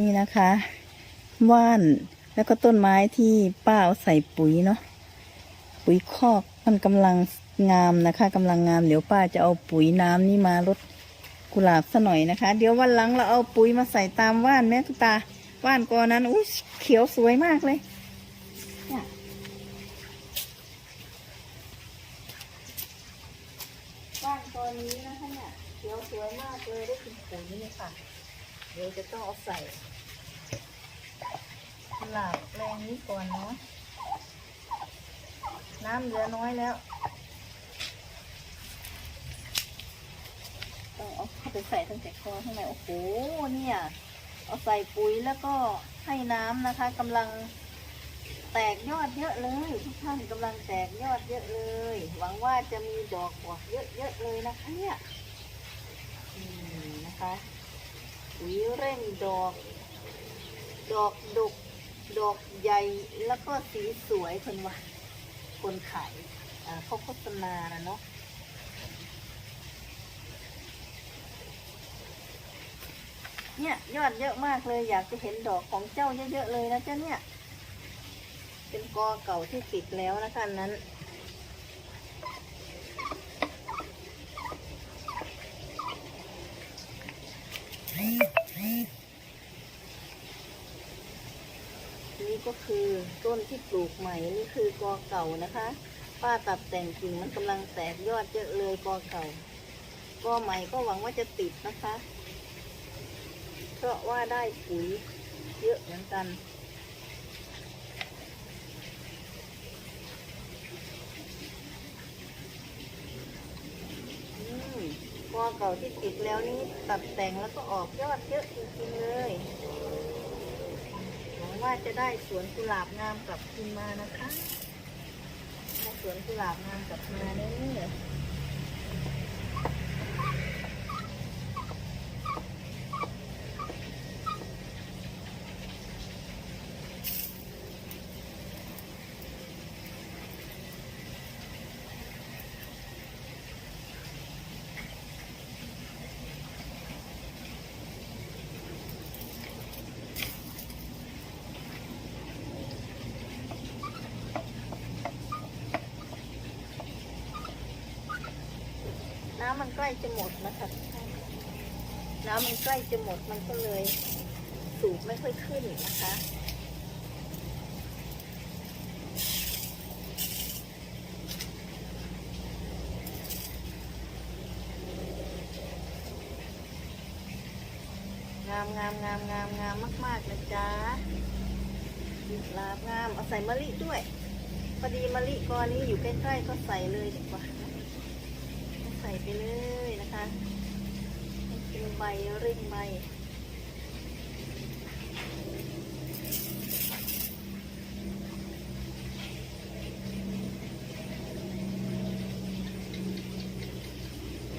นี่นะคะว่านแล้วก็ต้นไม้ที่ป้าเอาใส่ปุ๋ยเนาะปุ๋ยคอกมันกำลังงามนะคะกำลังงามเดี๋ยวป้าจะเอาปุ๋ยน้ำนี่มาลดกุหลาบซะหน่อยนะคะ เดี๋ยววันหลังเราเอาปุ๋ยมาใส่ตามว่านแม่คุตาว่านกอนั้นอุ้ยเขียวสวยมากเลยเนี่ยว่านกอนี้นะคะเนี่ยเขียวสวยมากเลยได้กินปุ๋ยนี่ค่ะ เดี๋ยวจะต้องเอาใส่หลาบแปลงนี้ก่อนเนาะน้ำเหลือน้อยแล้ว ต้องเอาเข้าไปใส่ตั้งแต่คอข้างในโอ้โหเนี่ย เอาใส่ปุ๋ยแล้วก็ให้น้ำนะคะกำลังแตกยอดเยอะเลยทุกท่านกำลังแตกยอดเยอะเลย หวังว่าจะมีดอกออกเยอะๆเลยนะคะเนี่ยนะคะ ปุ๋ยเร่งดอก ดอกดก ดอกใหญ่แล้วก็สีสวยคนว่าคนขายเขาโฆษณานะเนาะเนี่ยยอดเยอะมากเลยอยากจะเห็นดอกของเจ้าเยอะๆเลยนะเจ้าเนี่ย เป็นกอเก่าที่ติดแล้วนะคะอันนั้ นี่ก็คือต้นที่ปลูกใหม่นี่คือกอเก่านะคะ ป้าตัดแต่งกิ่งมันกำลังแตกยอดเยอะเลยกอเก่า กอใหม่ก็หวังว่าจะติดนะคะ เพราะว่าได้ปุ๋ยเยอะเหมือนกัน อืมก อเก่าที่ติดแล้วนี่ตัดแต่งแล้วก็ออกยอดเยอะจริงๆเลยหวังว่าจะได้สวนกุหลาบงามกลับคืนมานะคะสวนกุหลาบงามกลับมาเนี่ย น้ำมันใกล้จะหมดนะคะน้ำมันใกล้จะหมดมันก็เลยสูบไม่ค่อยขึ้นนะคะงามงามงามงามงามมากๆนะจ๊ะกุหลาบงาม เอาใส่มะลิด้วยพอดีมะลิกอนี้อยู่ใกล้ๆก็ใส่เลยดีกว่านะ ส่ไปเลยนะคะเป็นใบเร่งใบ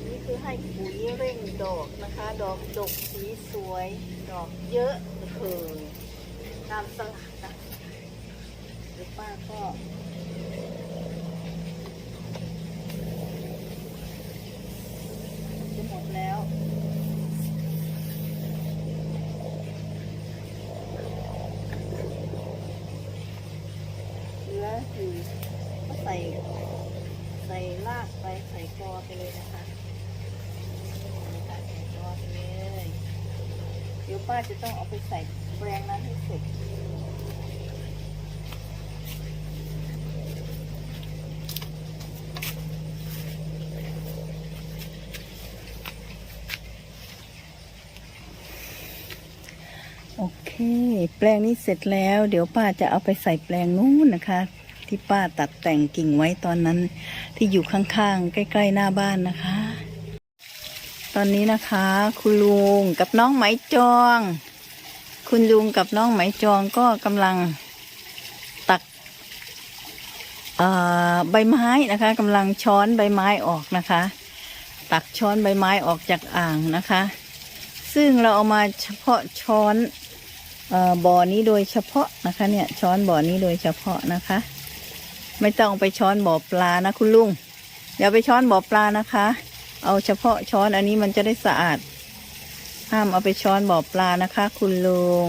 นี่คือให้ปุ๋ยเร่งดอกนะคะ ดอกดกสีสวย ดอกเยอะเออตามสลัดนะหรือป้าก็จะหมดแล้ว เหลือก็ใส่ใส่รากไปใส่กอไปเลยนะคะใส่กอไปเลยเดี๋ยวป้าจะต้องเอาไปใส่แปลงนั้นให้เสร็จโอเค แปลงนี้เสร็จแล้ว เดี๋ยวป้าจะเอาไปใส่แปลงนู้นนะคะ ที่ป้าตัดแต่งกิ่งไว้ตอนนั้นที่อยู่ข้างๆ ใกล้ ๆ หน้าบ้านนะคะ ตอนนี้นะคะ คุณลุงกับน้องไหมจอง คุณลุงกับน้องไหมจองก็กำลังตักใบไม้นะคะกำลังช้อนใบไม้ออกนะคะ ตักช้อนใบไม้ออกจากอ่างนะคะ ซึ่งเราเอามาเฉพาะช้อนอบ่อนี้โดยเฉพาะนะคะเนี่ยช้อนบ่อนี้โดยเฉพาะนะคะ ไม่ต้องไปช้อนบ่อปลานะคุณลุงอย่าไปช้อนบ่อปลานะคะ เอาเฉพาะช้อนอันนี้มันจะได้สะอาด ห้ามเอาไปช้อนบ่อปลานะคะ คุณลุง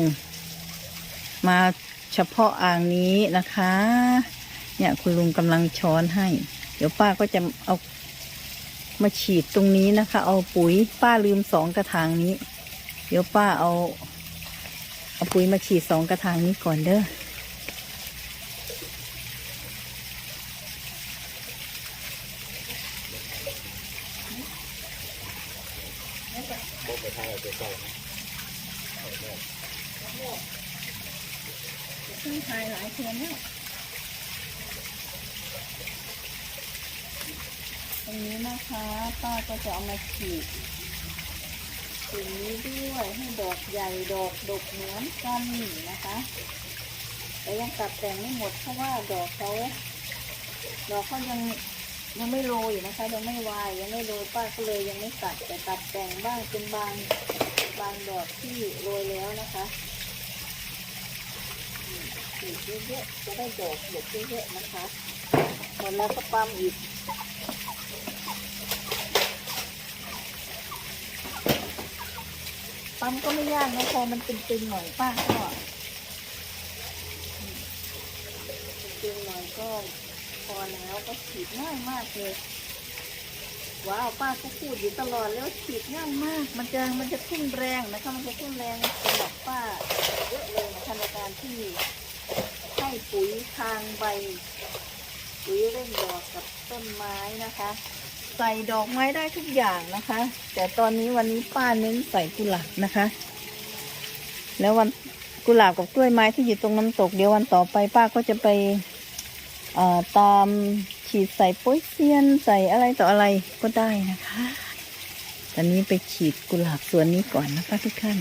มาเฉพาะอ่างนี้นะคะ เนี่ยคุณลุงกำลังช้อนให้ เดี๋ยวป้าก็จะเอามาฉีดตรงนี้นะคะ เอาปุ๋ยป้าลืมสองกระถางนี้ เดี๋ยวป้าเอา เอาปุ๋ยมาฉีดสองกระถางนี้ก่อนเด้อ ซึ่งทายหลายเทือนแล้วตรงนี้นะคะป้าก็จะเอามาฉีดสิ่งนี้ด้วยให้ดอกใหญ่ดอกดกเหมือนกันนะคะแต่ยังตัดแต่งไม่หมดเพราะว่าดอกเขาดอกเขายัง ยังไม่โรยนะคะ ยังไม่วายยังไม่โรยป้าก็เลยยังไม่ตัดแต่ตัดแต่งบ้างเป็นบางบางดอกที่โรยแล้วนะคะอีกเยอะๆจะได้ดอกดอกเยอะๆนะคะหมดแล้วก็ปั๊มอีกปั๊มก็ไม่ยากนะพอมันตึงๆหน่อยป้าก็ตึงๆหน่อยก็ พอแล้วก็ฉีดง่ายมากเลยว้าวป้าก็พูดอยู่ตลอดแล้วฉีดง่ายมาก มันจะมันจะทุ่นแรงนะคะ มันจะทุ่นแรงสำหรับป้าเยอะเลยนะคะในการที่ให้ปุ๋ยทางใบปุ๋ยเร่งดอกกับต้นไม้นะคะ ใส่ดอกไม้ได้ทุกอย่างนะคะ แต่ตอนนี้วันนี้ป้าเน้นใส่กุหลาบนะคะ แล้ววันกุหลาบกับกล้วยไม้ที่อยู่ตรงน้ำตกเดี๋ยววันต่อไปป้าก็จะไป ตามฉีดใส่ปุ๋ยเซียนใส่อะไรต่ออะไรก็ได้นะคะ ตอนนี้ไปฉีดกุหลาบสวนนี้ก่อนนะคะทุกท่าน